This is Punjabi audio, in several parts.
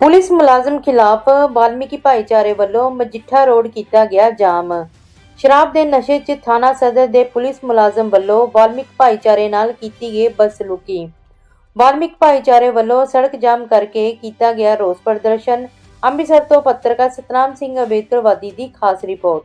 ਪੁਲਿਸ ਮੁਲਾਜ਼ਮ ਖਿਲਾਫ ਵਾਲਮੀਕੀ ਭਾਈਚਾਰੇ ਵੱਲੋਂ ਮਜੀਠਾ ਰੋਡ ਕੀਤਾ ਗਿਆ ਜਾਮ। ਸ਼ਰਾਬ ਦੇ ਨਸ਼ੇ 'ਚ ਥਾਣਾ ਸਦਰ ਦੇ ਪੁਲਿਸ ਮੁਲਾਜ਼ਮ ਵੱਲੋਂ ਵਾਲਮੀਕ ਭਾਈਚਾਰੇ ਨਾਲ ਕੀਤੀ ਗਈ ਬਦਸਲੂਕੀ ਵਾਲਮੀਕ ਭਾਈਚਾਰੇ ਵੱਲੋਂ ਸੜਕ ਜਾਮ ਕਰਕੇ ਕੀਤਾ ਗਿਆ ਰੋਸ ਪ੍ਰਦਰਸ਼ਨ। ਅੰਮ੍ਰਿਤਸਰ ਤੋਂ ਪੱਤਰਕਾਰ ਸਤਨਾਮ ਸਿੰਘ ਅਬੇਦਕਰਵਾਦੀ ਦੀ ਖਾਸ ਰਿਪੋਰਟ।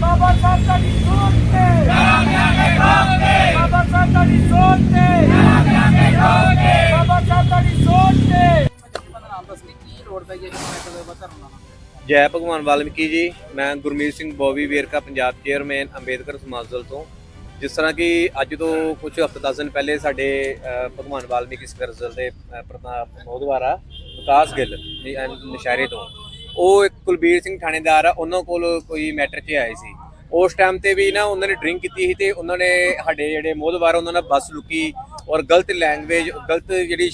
ਬਾਬਾ ਸਾਹਿਬ ਦਾ ਦੀ ਸੋਚ ਤੇ ਬਾਬਾ ਸਾਹਿਬ ਦਾ ਦੀ ਸੋਚ ਤੇ ਬਾਬਾ ਸਾਹਿਬ ਦਾ ਦੀ ਸੋਚ ਤੇ ਜੈ ਭਗਵਾਨ ਵਾਲਮੀਕੀ ਜੀ, ਮੈਂ ਗੁਰਮੀਤ ਸਿੰਘ ਬੋਵੀ, ਵੇਰਕਾ ਪੰਜਾਬ ਚੇਅਰਮੈਨ, ਅੰਬੇਦਕਰ ਸਮਾਜ ਤੋਂ। ਜਿਸ ਤਰ੍ਹਾਂ ਕਿ ਅੱਜ ਤੋਂ ਕੁਝ ਹਫ਼ਤੇ ਦਸ ਦਿਨ ਪਹਿਲੇ ਸਾਡੇ ਭਗਵਾਨ ਵਾਲਮੀਕੀ ਸੰਘਰਸ਼ ਦਲ ਦੇ ਅ, ਪ੍ਰਧਾਨ ਮੋਦਵਾਰਾ ਵਿਕਾਸ ਗਿੱਲ ਨਸ਼ਹਿਰੇ ਤੋਂ ਉਹ ਇੱਕ ਕੁਲਬੀਰ ਸਿੰਘ ਥਾਣੇਦਾਰ ਆ ਉਹਨਾਂ ਕੋਲ ਕੋਈ ਮੈਟਰ 'ਚ ਆਏ ਸੀ। ਉਸ ਟਾਈਮ ਤੇ ਵੀ ਨਾ ਉਹਨਾਂ ਨੇ ਡਰਿੰਕ ਕੀਤੀ ਸੀ ਤੇ ਉਹਨਾਂ ਨੇ ਸਾਡੇ ਜਿਹੜੇ ਮੋਦਵਾਰ ਉਹਨਾਂ ਨਾਲ ਬੱਸ ਲੁਕੀ ਔਰ ਗਲਤ ਲੈਂਗੁਏਜ ਗਲਤ ਜਿਹੜੀ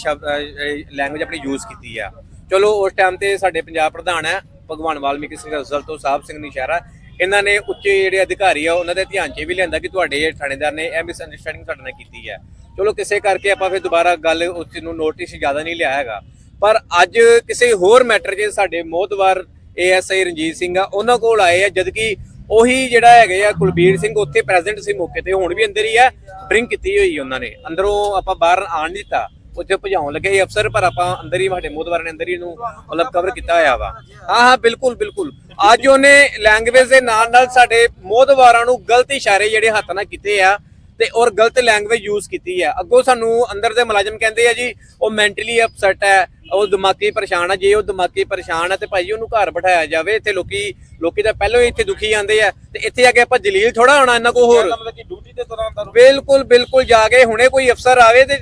ਲੈਂਗੁਏਜ ਆਪਣੀ ਯੂਜ਼ ਕੀਤੀ ਆ। ਚਲੋ ਉਸ ਟਾਈਮ ਤੇ ਸਾਡੇ ਪੰਜਾਬ ਪ੍ਰਧਾਨ ਹੈ ਭਗਵਾਨ ਵਾਲਮੀਕੀ ਸਿੰਘ ਦਲ ਤੋਂ ਸਾਹਿਬ ਸਿੰਘ ਨਿਸ਼ਾਰਾ ਇਹਨਾਂ ਨੇ ਉੱਚੇ ਜਿਹੜੇ ਅਧਿਕਾਰੀ ਆ, ਉਹਨਾਂ ਦੇ ਧਿਆਨ 'ਚ ਵੀ ਲਿਆਂਦਾ ਕਿ ਤੁਹਾਡੇ ਥਾਣੇਦਾਰ ਨੇ, ਇਹ ਮਿਸਅੰਡਰਸਟੈਂਡਿੰਗ ਸਾਡੇ ਨਾਲ ਕੀਤੀ ਹੈ। ਚਲੋ ਕਿਸੇ ਕਰਕੇ ਆਪਾਂ ਫਿਰ ਦੁਬਾਰਾ ਗੱਲ ਉਸ ਨੂੰ ਨੋਟਿਸ ਜ਼ਿਆਦਾ ਨਹੀਂ ਲਿਆ ਹੈਗਾ। ਪਰ ਅੱਜ ਕਿਸੇ ਹੋਰ ਮੈਟਰ 'ਚ ਸਾਡੇ ਮੋਹਤਵਾਰ ਏਐਸਆਈ ਰਣਜੀਤ ਸਿੰਘ ਆ, ਉਹਨਾਂ ਕੋਲ ਆਏ ਆ, ਜਦਕਿ ਉਹੀ ਜਿਹੜਾ ਹੈਗੇ ਆ ਕੁਲਬੀਰ ਸਿੰਘ ਉੱਥੇ ਪ੍ਰੈਜ਼ੈਂਟ ਸੀ ਮੌਕੇ ਤੇ, ਹੁਣ ਵੀ ਅੰਦਰ ਹੀ ਆ ਡਰਿੰਕ ਕੀਤੀ ਹੋਈ ਉਹਨਾਂ ਨੇ। ਅੰਦਰੋਂ ਆਪਾਂ ਬਾਹਰ ਆਣ ਨਹੀਂ ਦਿੱਤਾ। ਉੱਥੇ ਭਜਾਉਣ ਲੱਗੇ ਸੀ ਅਫਸਰ, ਪਰ ਆਪਾਂ ਅੰਦਰ ਹੀ, ਸਾਡੇ ਮੋਦਵਾਰ ਨੇ ਅੰਦਰ ਹੀ ਇਹਨੂੰ ਮਤਲਬ ਕਵਰ ਕੀਤਾ ਹੋਇਆ ਵਾ। ਹਾਂ ਹਾਂ, ਬਿਲਕੁਲ ਬਿਲਕੁਲ। ਅੱਜ ਉਹਨੇ ਲੈਂਗੁਏਜ ਦੇ ਨਾਲ ਨਾਲ ਸਾਡੇ ਮੋਦਵਾਰਾਂ ਨੂੰ ਗਲਤ ਇਸ਼ਾਰੇ ਜਿਹੜੇ ਹੱਥ ਨਾਲ ਕੀਤੇ ਆ ਤੇ ਔਰ ਗਲਤ ਲੈਂਗੁਏਜ ਯੂਜ਼ ਕੀਤੀ ਹੈ। ਅੱਗੋਂ ਸਾਨੂੰ ਅੰਦਰ ਦੇ ਮੁਲਾਜ਼ਮ ਕਹਿੰਦੇ ਆ ਜੀ ਉਹ ਮੈਂਟਲੀ ਅਪਸੈਟ ਹੈ ਉਹ ਦਿਮਾਗੀ ਪਰੇਸ਼ਾਨ ਹੈ ਜੇ ਉਹ ਦਿਮਾਗੀ ਪਰੇਸ਼ਾਨ ਹੈ ਤੇ ਭਾਈ ਉਹਨੂੰ ਘਰ ਬਿਠਾਇਆ ਜਾਵੇ ਇੱਥੇ ਲੋਕੀ ਲੋਕੀ ਤਾਂ ਪਹਿਲਾਂ ਹੀ ਇੱਥੇ ਦੁਖੀ ਆਂਦੇ ਆ। ਤੇ ਇੱਥੇ ਆ ਕੇ ਆਪਾਂ ਜਲੀਲ ਥੋੜਾ ਹੋਣਾ ਇਹਨਾਂ ਕੋ ਹੋਰ। ਮਤਲਬ ਕਿ ਡਿਊਟੀ ਦੇ ਦੌਰਾਨ ਦਾਰੂ ਬਿਲਕੁਲ ਬਿਲਕੁਲ ਜਾ ਕੇ ਹੁਣੇ ਕੋਈ ਅਫਸਰ ਆਵੇ ਤੇ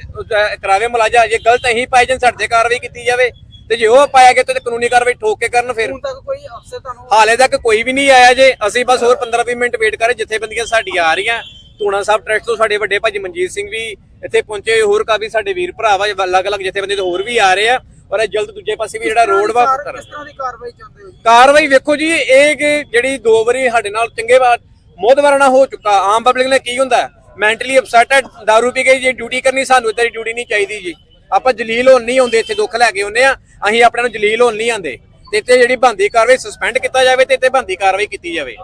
ਕਰਾਵੇ ਮੁਲਾਜ਼ਾ। ਜੇ ਗਲਤ ਅਹੀਂ ਪਾਏ ਜਨ ਸਾਡੇ ਕਾਰਵਾਈ ਕੀਤੀ ਜਾਵੇ। ਤੇ ਜੇ ਉਹ ਪਾਇਆ ਗਿਆ ਤੇ ਕਾਨੂੰਨੀ ਕਾਰਵਾਈ ਠੋਕ ਕੇ ਕਰਨ ਫਿਰ। ਹੁਣ ਤੱਕ ਕੋਈ ਅਫਸਰ ਤੁਹਾਨੂੰ ਹਾਲੇ ਤੱਕ ਕੋਈ ਵੀ ਨਹੀਂ ਆਇਆ ਜੇ। ਅਸੀਂ ਬਸ ਹੋਰ 15-20 ਮਿੰਟ ਵੇਟ ਕਰੇ ਜਿੱਥੇ ਬੰਦੀਆਂ ਸਾਡੀਆਂ ਆ ਰਹੀਆਂ। ਧੂਣਾ ਸਾਹਿਬ ਟਰੈਕਟ ਤੋਂ ਸਾਡੇ ਵੱਡੇ ਭਾਜੀ ਮਨਜੀਤ ਸਿੰਘ ਵੀ ਇੱਥੇ ਪਹੁੰਚੇ ਹੋਏ, ਹੋਰ ਕਾਫੀ ਸਾਡੇ ਵੀਰ ਭਰਾ ਵਾ ਅਲੱਗ-ਅਲੱਗ ਜਿੱਥੇ ਬੰਦੇ ਤੋਂ ਹੋਰ ਵੀ ਆ ਰਹੇ ਆ ਔਰ ਇਹ ਜਲਦ ਦੂਜੇ ਪਾਸੇ ਵੀ ਜਿਹੜਾ ਰੋਡ ਵਾ ਕਿਸ ਕਰਨ ਤਰ੍ਹਾਂ ਦੀ ਕਾਰਵਾਈ ਚਾਹੁੰਦੇ ਹੋ ਕਾਰਵਾਈ ਵੇਖੋ ਜੀ ਇਹ ਕਿ ਜਿਹੜੀ ਦੋ ਵਾਰੀ ਸਾਡੇ ਨਾਲ ਚੰਗੇ ਵਾਰ ਮੋਦਵਾਰਾ ਨਾਲ ਹੋ ਚੁੱਕਾ ਆਮ ਪਬਲਿਕ ਨੇ ਕੀ ਹੁੰਦਾ? ਮੈਂਟਲੀ ਅਪਸੈਟ ਹੈ दारू ਪੀ ਕੇ ਜੇ ਡਿਊਟੀ ਕਰਨੀ ਸਾਨੂੰ ਇੱਦਾਂ ਦੀ ਡਿਊਟੀ ਨਹੀਂ ਚਾਹੀਦੀ ਜੀ। ਆਪਾਂ ਜਲੀਲ ਹੋਣ ਨਹੀਂ ਆਉਂਦੇ ਇੱਥੇ ਦੁੱਖ ਲੈ ਕੇ ਆਉਂਦੇ ਆ ਅਸੀਂ ਆਪਣੇ ਨੂੰ ਜਲੀਲ ਹੋਣ ਨਹੀਂ ਆਂਦੇ ਤੇ ਇੱਥੇ ਜਿਹੜੀ ਬੰਦੀ ਕਾਰਵਾਈ ਸਸਪੈਂਡ ਕੀਤਾ ਜਾਵੇ ਤੇ ਇੱਥੇ ਬੰਦੀ ਕਾਰਵਾਈ ਕੀਤੀ ਜਾਵੇ।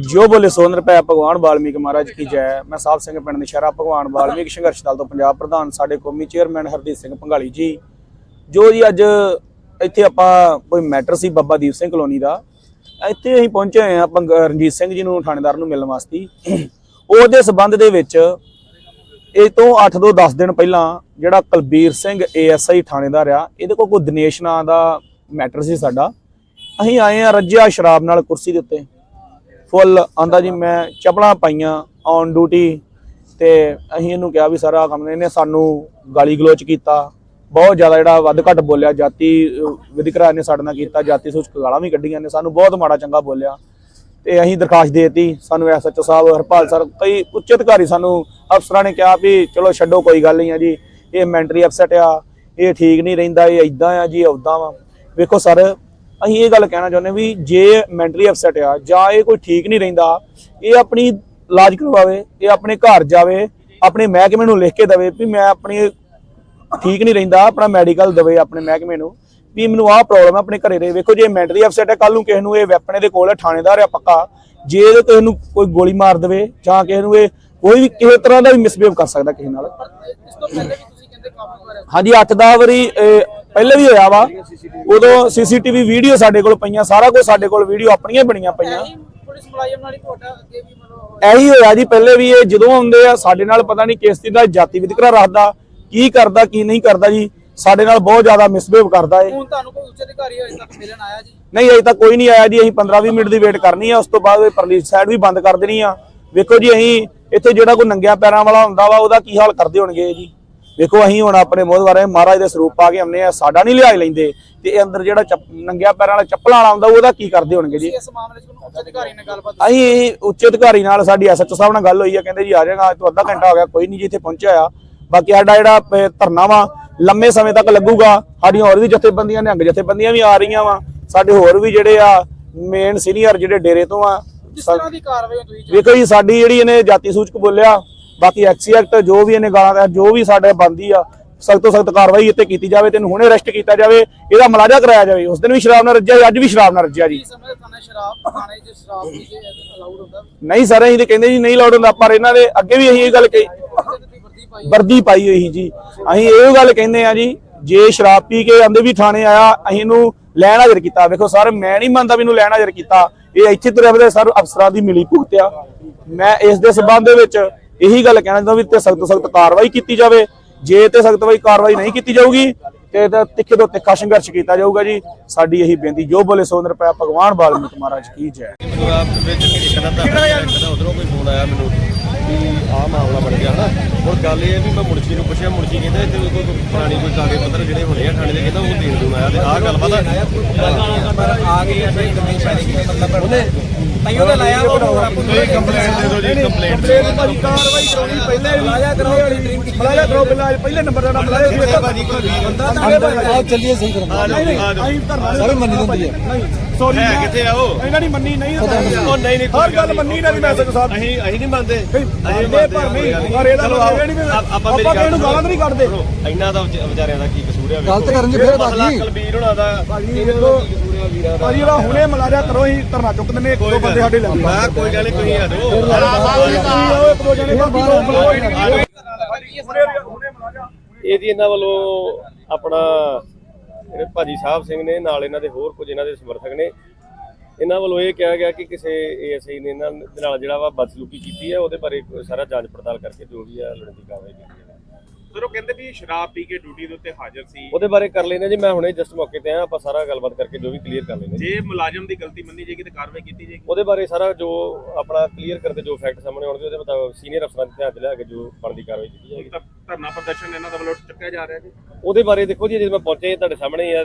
ਜੋ ਬੋਲੇ ਸੋ ਨਿਰਭੈ ਭਗਵਾਨ ਵਾਲਮੀਕ ਮਹਾਰਾਜ ਕੀ ਜੈ। ਮੈਂ ਸਾਹਿਬ ਸਿੰਘ ਪਿੰਡ ਨਿਸ਼ਾਰਾ ਭਗਵਾਨ ਵਾਲਮੀਕ ਸੰਘਰਸ਼ ਦਲ ਤੋਂ ਪੰਜਾਬ ਪ੍ਰਧਾਨ, ਸਾਡੇ ਕੌਮੀ ਚੇਅਰਮੈਨ ਹਰਦੀਪ ਸਿੰਘ ਭੰਗਾਲੀ ਜੀ। ਜੋ ਜੀ ਅੱਜ ਇੱਥੇ ਆਪਾਂ ਕੋਈ ਮੈਟਰ ਸੀ ਬਾਬਾ ਦੀਪ ਸਿੰਘ ਕਲੋਨੀ ਦਾ। ਇੱਥੇ ਅਸੀਂ ਪਹੁੰਚੇ ਹੋਏ ਹਾਂ ਭੰਗ- ਰਣਜੀਤ ਸਿੰਘ ਜੀ ਨੂੰ, ਥਾਣੇਦਾਰ ਨੂੰ ਮਿਲਣ ਵਾਸਤੇ। ਉਹਦੇ ਸਬੰਧ ਦੇ ਵਿੱਚ ਇਹ ਤੋਂ 8 ਤੋਂ 10 ਦਿਨ ਪਹਿਲਾਂ ਜਿਹੜਾ ਕੁਲਬੀਰ ਸਿੰਘ ਏਐਸਆਈ ਥਾਣੇਦਾਰ ਆ, ਇਹਦੇ ਕੋਲ ਕੋਈ ਦਿਨੇਸ਼ ਨਾਂ ਦਾ ਮੈਟਰ ਸੀ ਸਾਡਾ। ਅਸੀਂ ਆਏ ਆ ਰੱਜਿਆ ਸ਼ਰਾਬ ਨਾਲ ਕੁਰਸੀ ਦੇ ਉੱਤੇ। ਫੁੱਲ ਆਂਦਾ ਜੀ ਮੈਂ ਚੱਪਲਾਂ ਪਾਈਆਂ ਔਨ ਡਿਊਟੀ ਤੇ ਅਸੀਂ ਇਹਨੂੰ ਕਿਹਾ ਵੀ ਸਾਰਾ ਕੰਮ ਨੇ ਇਹਨੇ ਸਾਨੂੰ ਗਾਲੀ ਗਲੋਚ ਕੀਤਾ। ਬਹੁਤ ਜ਼ਿਆਦਾ ਜਿਹੜਾ ਵੱਧ ਘੱਟ ਬੋਲਿਆ ਜਾਤੀ ਅਹ, ਨੇ ਸਾਡੇ ਨਾਲ ਕੀਤਾ ਜਾਤੀ ਸੂਚਕ ਗਾਲਾਂ ਵੀ ਕੱਢੀਆਂ ਨੇ ਸਾਨੂੰ ਬਹੁਤ ਮਾੜਾ ਚੰਗਾ ਬੋਲਿਆ। ਤੇ ਅਸੀਂ ਦਰਖਾਸਤ ਦੇਤੀ ਸਾਨੂੰ ਐਸਐਚਓ ਸਾਹਿਬ ਹਰਪਾਲ ਸਰ ਕਈ ਉੱਚ ਅਧਿਕਾਰੀ ਸਾਨੂੰ ਅਫਸਰਾਂ ਨੇ ਕਿਹਾ ਵੀ ਚਲੋ ਛੱਡੋ ਕੋਈ ਗੱਲ ਨਹੀਂ ਆ ਜੀ ਇਹ ਮੈਂਟਰੀ ਅਪਸੈਟ ਆ ਇਹ ਠੀਕ ਨਹੀਂ ਰਹਿੰਦਾ ਇਹ ਇਦਾਂ ਆ ਜੀ ਉਦਾਂ ਵਾ। ਵੇਖੋ ਸਰ ਅਸੀਂ ਇਹ ਗੱਲ ਕਹਿਣਾ ਚਾਹੁੰਦੇ ਵੀ ਜੇ ਮੈਂਟਲੀ ਅਪਸੈਟ ਆ ਜਾਂ ਇਹ ਕੋਈ ਠੀਕ ਨਹੀਂ ਰਹਿੰਦਾ ਇਹ ਆਪਣੀ ਇਲਾਜ ਕਰਵਾਵੇ ਇਹ ਆਪਣੇ ਘਰ ਜਾਵੇ ਆਪਣੇ ਮਹਿਕਮੇ ਨੂੰ ਲਿਖ ਕੇ ਦੇਵੇ ਵੀ ਮੈਂ ਆਪਣੀ ਠੀਕ ਨਹੀਂ ਰਹਿੰਦਾ ਆਪਣਾ ਮੈਡੀਕਲ ਦਵੇ ਆਪਣੇ ਮਹਿਕਮੇ ਨੂੰ ਵੀ ਮੈਨੂੰ ਆਹ ਪ੍ਰੋਬਲਮ ਹੈ ਆਪਣੇ ਘਰੇ ਦੇ ਵੇਖੋ ਜੇ ਮੈਂਟਲੀ ਅਪਸੈਟ ਹੈ ਕੱਲ ਨੂੰ ਕਿਸੇ ਨੂੰ ਇਹ ਵੈਪਨ ਇਹਦੇ ਕੋਲ ਥਾਣੇਦਾਰ ਆ ਪੱਕਾ ਜੇ ਇਹਦੇ ਕਿਸੇ ਨੂੰ ਕੋਈ ਗੋਲੀ ਮਾਰ ਦੇਵੇ ਜਾਂ ਕਿਸੇ ਨੂੰ ਇਹ ਕੋਈ ਵੀ ਕਿਸੇ ਤਰ੍ਹਾਂ ਦਾ ਵੀ ਮਿਸਬੀਹੇਵ ਕਰ ਸਕਦਾ ਕਿਸੇ ਨਾਲ। ਇਸ ਤੋਂ ਪਹਿਲੇ ਵੀ ਤੁਸੀਂ ਕਹਿੰਦੇ ਕਾਫੀ ਵਾਰ ਹਾਂਜੀ 8-10 ਵਾਰੀ ਪਹਿਲੇ ਵੀ ਹੋਇਆ ਵਾ ਉਦੋਂ ਸੀਸੀਟੀਵੀ ਵੀਡੀਓ ਸਾਡੇ ਕੋਲ ਪਈਆਂ ਸਾਰਾ ਕੁਝ ਸਾਡੇ ਕੋਲ ਵੀਡੀਓ ਆਪਣੀਆਂ ਬਣੀਆਂ ਪਈਆਂ। ਪੁਲਿਸ ਮੁਲਾਜ਼ਮ ਨਾਲ ਹੀ ਤੁਹਾਡਾ ਅੱਗੇ ਵੀ ਮਤਲਬ ਇਹੀ ਹੋਇਆ ਜੀ ਪਹਿਲੇ ਵੀ ਇਹ ਜਦੋਂ ਆਉਂਦੇ ਆ ਸਾਡੇ ਨਾਲ ਪਤਾ ਨਹੀਂ ਕਿਸ ਦਾ ਜਾਤੀ ਵਿਤਕਰਾ ਰੱਖਦਾ ਕੀ ਕਰਦਾ ਕੀ ਨਹੀਂ ਕਰਦਾ ਜੀ ਸਾਡੇ ਨਾਲ ਬਹੁਤ ਜ਼ਿਆਦਾ ਮਿਸਬਿਹੇਵ ਕਰਦਾ ਏ ਹੁਣ ਤੁਹਾਨੂੰ ਕੋਈ ਉੱਚ ਅਧਿਕਾਰੀ ਹੋਏ ਤੱਕ ਮਿਲਣ ਆਇਆ ਜੀ? ਨਹੀਂ ਅਜੇ ਤੱਕ ਕੋਈ ਨਹੀਂ ਆਇਆ ਜੀ ਅਸੀਂ 15-20 ਮਿੰਟ ਦੀ ਵੇਟ ਕਰਨੀ ਆ ਉਸ ਤੋਂ ਬਾਅਦ ਇਹ ਪਰਲੀ ਸਾਈਡ ਵੀ ਬੰਦ ਕਰ ਦੇਣੀ ਆ। ਵੇਖੋ ਜੀ ਅਸੀਂ ਇੱਥੇ ਜਿਹੜਾ ਕੋਈ ਨੰਗਿਆਂ ਪੈਰਾਂ ਵਾਲਾ ਹੁੰਦਾ ਵਾ ਉਹਦਾ ਕੀ ਹਾਲ ਕਰਦੇ ਹੋਣਗੇ ਜੀ? ਵੇਖੋ ਅਸੀਂ ਹੁਣ ਆਪਣੇ ਮੋਹਦਵਾਰੇ ਮਹਾਰਾਜ ਦੇ ਸਰੂਪ ਪਾ ਕੇ ਆਉਂਦੇ ਆ ਸਾਡਾ ਨਹੀਂ ਲਿਹਾਜ਼ ਲੈਂਦੇ ਤੇ ਇਹ ਅੰਦਰ ਜਿਹੜਾ ਨੰਗਿਆਂ ਪੈਰਾਂ ਵਾਲਾ ਚੱਪਲਾਂ ਵਾਲਾ ਹੁੰਦਾ ਉਹਦਾ ਕੀ ਕਰਦੇ ਹੋਣਗੇ ਜੀ? ਇਸ ਮਾਮਲੇ 'ਚ ਕੋਈ ਉੱਚ ਅਧਿਕਾਰੀ ਨਾਲ ਗੱਲਬਾਤ ਅਸੀਂ ਇਹ ਉੱਚ ਅਧਿਕਾਰੀ ਨਾਲ ਸਾਡੀ ਐਸਐਚਓ ਸਾਹਿਬ ਨਾਲ ਗੱਲ ਹੋਈ ਆ ਕਹਿੰਦੇ ਜੀ ਆ ਜਾਏਗਾ ਤੋਂ ਅੱਧਾ ਘੰਟਾ ਹੋ ਗਿਆ ਕੋਈ ਨਹੀਂ ਜੀ ਇੱਥੇ ਪਹੁੰਚਿਆ ਆ। ਬਾਕੀ ਸਾਡਾ ਜਿਹੜਾ ਧਰਨਾ ਵਾ ਲੰਮੇ ਸਮੇਂ ਤੱਕ ਲੱਗੂਗਾ। ਸਾਡੀਆਂ ਹੋਰ ਵੀ ਜਥੇਬੰਦੀਆਂ ਨਿਹੰਗ ਜਥੇਬੰਦੀਆਂ ਵੀ ਆ ਰਹੀਆਂ ਵਾ। ਸਾਡੇ ਹੋਰ ਵੀ ਜਿਹੜੇ ਆ ਮੇਨ ਸੀਨੀਅਰ ਜਿਹੜੇ ਡੇਰੇ ਤੋਂ ਆ ਵੇਖੋ ਜੀ ਸਾਡੀ ਜਿਹੜੀ ਇਹਨੇ ਜਾਤੀ ਸੂਚਕ ਬੋਲਿਆ ਬਾਕੀ ਐਕਸੀ ਐਕਟ ਜੋ ਵੀ ਇਹਨੇ ਗਾਲਾਂ ਦਾ ਜੋ ਵੀ ਸਾਡੇ ਬੰਦੀ ਆ ਸਖਤ ਤੋਂ ਸਖਤ ਕਾਰਵਾਈ ਇੱਥੇ ਕੀਤੀ ਜਾਵੇ ਤੈਨੂੰ ਹੁਣੇ ਅਰੈਸਟ ਕੀਤਾ ਜਾਵੇ ਇਹਦਾ ਮਲਾਜਾ ਕਰਾਇਆ ਜਾਵੇ। ਉਸ ਦਿਨ ਵੀ ਸ਼ਰਾਬ ਨਾਲ ਰੱਜਿਆ ਅੱਜ ਵੀ ਸ਼ਰਾਬ ਨਾਲ ਰੱਜਿਆ ਜੀ। ਅਲਾਉਡ ਨਹੀਂ ਸਰ ਅਸੀਂ ਤੇ ਕਹਿੰਦੇ ਜੀ ਨਹੀਂ ਲੋੜ ਹੁੰਦਾ ਪਰ ਇਹਨਾਂ ਦੇ ਅੱਗੇ ਵੀ ਅਸੀਂ ਇਹ ਗੱਲ ਕਹੀ ਵਰਦੀ ਪਾਈ ਹੋਈ ਜੀ। ਅਸੀਂ ਇਹ ਗੱਲ ਕਹਿੰਦੇ ਆ ਜੀ ਜੇ ਸ਼ਰਾਬ ਪੀ ਕੇ ਆਂਦੇ ਵੀ ਥਾਣੇ ਆਇਆ ਅਸੀਂ ਇਹਨੂੰ ਲੈਣ ਹਾਜ਼ਰ ਕੀਤਾ। ਵੇਖੋ ਸਰ ਮੈਂ ਨਹੀਂ ਮੰਨਦਾ ਵੀ ਇਹਨੂੰ ਲੈਣ ਹਾਜ਼ਰ ਕੀਤਾ। ਇਹ ਇੱਥੇ ਤੁਰੇ ਫਿਰਦੇ ਸਰ ਅਫਸਰਾਂ ਦੀ ਮਿਲੀ ਭੁਗਤ ਆ ਮੈਂ ਇਸ ਦੇ ਸਬੰਧ ਦੇ ਵਿੱਚ ਇਹੀ ਗੱਲ ਕਹਿਣਾ ਚਾਹੁੰਦਾ ਵੀ ਤੇ ਸਖਤ ਸਖਤ ਕਾਰਵਾਈ ਕੀਤੀ ਜਾਵੇ। ਜੇ ਤੇ ਸਖਤ ਵਈ ਕਾਰਵਾਈ ਨਹੀਂ ਕੀਤੀ ਜਾਊਗੀ, ਤੇ ਇਹਦਾ ਤਿੱਖੇ ਤੋਂ ਤਿੱਖਾ ਸੰਘਰਸ਼ ਕੀਤਾ ਜਾਊਗਾ ਜੀ। ਸਾਡੀ ਇਹੀ ਬੇਨਤੀ, ਜੋ ਬੋਲੇ ਸੋ ਨਿਰਪੈ ਭਗਵਾਨ ਬਾਲਮੀਕ ਮਹਾਰਾਜ ਕੀ ਜੈ। ਵਿੱਚ ਇੱਕ ਦਾ ਉਧਰੋਂ ਕੋਈ ਫੋਨ ਆਇਆ ਮੈਨੂੰ ਵੀ ਆਹ ਮਾਮਲਾ ਬਣ ਗਿਆ ਹਨਾ ਹੁਣ ਗੱਲ ਇਹ ਵੀ ਮੈਂ ਮੁਨਸ਼ੀ ਨੂੰ ਪੁੱਛਿਆ ਮੁਨਸ਼ੀ ਕਹਿੰਦਾ ਇੱਥੇ ਕੋਈ ਪੁਰਾਣੀ ਕੋਈ ਕਾਗਜ਼ ਪੱਤਰ ਜਿਹੜੇ ਹੋਣੇ ਆ ਥਾਣੇ ਦੇ ਕਹਿੰਦਾ ਉਹ ਦੇਣ ਦੂਣ ਆਇਆ ਤੇ ਆਹ ਗੱਲ ਆ ਗਈ ਐ ਸਹੀ ਗੰਦੀ ਸ਼ਾਇਰੀ ਕਿ ਮਤਲਬ ਉਹਨੇ ਤਾਈਓ ਤਾਂ ਲਾਇਆ ਉਹ ਕੋਈ ਕੰਪਲੇਂਟ ਦੇ ਦਿਓ ਜੀ ਕੰਪਲੇਂਟ ਦੇ ਦਿਓ ਭਾਜੀ ਕਾਰਵਾਈ ਕਰਾਉਣੀ ਪਹਿਲੇ ਮਲਾਇਆ ਕਰਾਓ ਮਲਾਇਆ ਕਰਾਓ ਪਹਿਲਾਂ ਪਹਿਲੇ ਨੰਬਰ ਦਾ ਮਲਾਇਆ ਸੀ ਭਾਜੀ ਕੋਈ ਬੰਦਾ ਆ ਚੱਲੀਏ ਸਹੀ ਕਰਾਂ। ਆ ਜਾਓ ਆ ਜਾਓ ਅਸੀਂ ਧਰਨਾ ਸਾਰੇ ਮੰਨੀ ਦਿੰਦੀ ਹੈ ਨਹੀਂ ਸੌਰੀ ਹੈ ਕਿੱਥੇ ਆ ਉਹ? ਇਹਨਾਂ ਦੀ ਮੰਨੀ ਨਹੀਂ ਉਹ ਨਹੀਂ ਨਹੀਂ ਕੋਈ ਹਰ ਗੱਲ ਮੰਨੀ ਇਹਨਾਂ ਦੀ ਮੈਸੇਜ ਸਾਹਿਬ। ਅਸੀਂ ਅਸੀਂ ਨਹੀਂ ਮੰਨਦੇ। ਅਸੀਂ ਪਰ ਨਹੀਂ। ਪਰ ਇਹਦਾ ਚਲੋ ਮਤਲਬ ਇਹ ਨਹੀਂ ਵੀ ਆਪਾਂ ਮੇਰੀ ਆਪਾਂ ਗੱਲ ਇਹਨੂੰ ਗਾਲਾਂ ਤਾਂ ਨਹੀਂ ਕੱਢਦੇ। ਸੁਣੋ, ਇਹਨਾਂ ਦਾ ਵਿਚ- ਵਿਚਾਰਿਆਂ ਦਾ ਕੀ ਕਸੂਰ ਹੈ ਗਲਤ ਕਰਨ 'ਚ ਫਿਰ ਮਸਲਾ ਬਾਜੀ। ਕੁਲਬੀਰ ਹੋਣਾ ਦਾ ਭਾਜੀ ਇਹਦਾ ਹੁਣੇ ਮਲਾਇਆ ਕਰੋ ਅਸੀਂ ਧਰਨਾ ਚੁੱਕ ਦਿੰਨੇ ਇੱਕ ਦੋ ਬੰਦੇ ਸਾਡੇ ਲੱਗੇ ਮੈਂ ਕੋਈ ਗੱਲ ਨਹੀਂ ਤੁਸੀਂ ਆ ਜਾਓ ਇੱਕ ਦੋ ਜਣੇ ਬਾਕੀ ਲੋਕ ਬੁਲਾਓ ਹੀ ਨਹੀਂ ਇਹ ਜੀ ਇਹਨਾਂ ਵੱਲੋਂ ਆਪਣਾ ਜਿਹੜੇ ਭਾਜੀ ਸਾਹਿਬ ਸਿੰਘ ਨੇ ਨਾਲ ਇਹਨਾਂ ਦੇ ਹੋਰ ਕੁਝ ਇਹਨਾਂ ਦੇ ਸਮਰਥਕ ਨੇ ਇਹਨਾਂ ਵੱਲੋਂ ਇਹ ਕਿਹਾ ਗਿਆ ਕਿ ਕਿਸੇ ਏਐਸਆਈ ਨੇ ਇਹਨਾਂ ਦੇ ਨਾਲ ਜਿਹੜਾ ਵਾ ਬਦਸਲੂਕੀ ਕੀਤੀ ਹੈ ਉਹਦੇ ਬਾਰੇ ਸਾਰਾ ਜਾਂਚ ਪੜਤਾਲ ਕਰਕੇ ਜੋ ਵੀ ਹੈ ਲੜਨ ਦੀ ਕਾਰਵਾਈ ਕੀਤੀ ਹੈ ਸਰ ਉਹ ਕਹਿੰਦੇ ਵੀ ਸ਼ਰਾਬ ਪੀ ਕੇ ਡਿਊਟੀ ਦੇ ਉੱਤੇ ਹਾਜ਼ਰ ਸੀ। ਉਹਦੇ ਬਾਰੇ ਕਰ ਲੈਣੇ ਜੀ ਮੈਂ ਹੁਣੇ ਜਸਟ ਮੌਕੇ ਤੇ ਆਇਆ ਆਪਾਂ ਸਾਰਾ ਗੱਲਬਾਤ ਕਰਕੇ ਜੋ ਵੀ ਕਲੀਅਰ ਕਰ ਲੈਣੇ ਜੇ। ਮੁਲਾਜ਼ਮ ਦੀ ਗਲਤੀ ਮੰਨੀ ਜਾਏਗੀ ਤੇ ਕਾਰਵਾਈ ਕੀਤੀ ਜਾਏਗੀ। ਉਹਦੇ ਬਾਰੇ ਸਾਰਾ ਜੋ ਆਪਣਾ ਕਲੀਅਰ ਕਰਕੇ ਜੋ ਫੈਕਟ ਸਾਹਮਣੇ ਆਉਣਗੇ ਉਹਦੇ ਮੁਤਾਬਕ ਸੀਨੀਅਰ ਅਫਸਰਾਂ ਦੇ ਧਿਆਨ 'ਚ ਲਿਆ ਕੇ ਜੋ ਬਣਦੀ ਕਾਰਵਾਈ ਕੀਤੀ ਜਾਏਗੀ। ਤਾਂ ਧਰਨਾ ਪ੍ਰਦਰਸ਼ਨ ਇਹਨਾਂ ਦਾ ਵੱਲੋਂ ਚੱਕਿਆ ਜਾ ਰਿਹਾ ਜੀ। ਉਹਦੇ ਬਾਰੇ ਦੇਖੋ ਜੀ ਜੇ ਮੈਂ ਪਹੁੰਚੇ ਤੁਹਾਡੇ ਸਾਹਮਣੇ ਹੀ ਆ।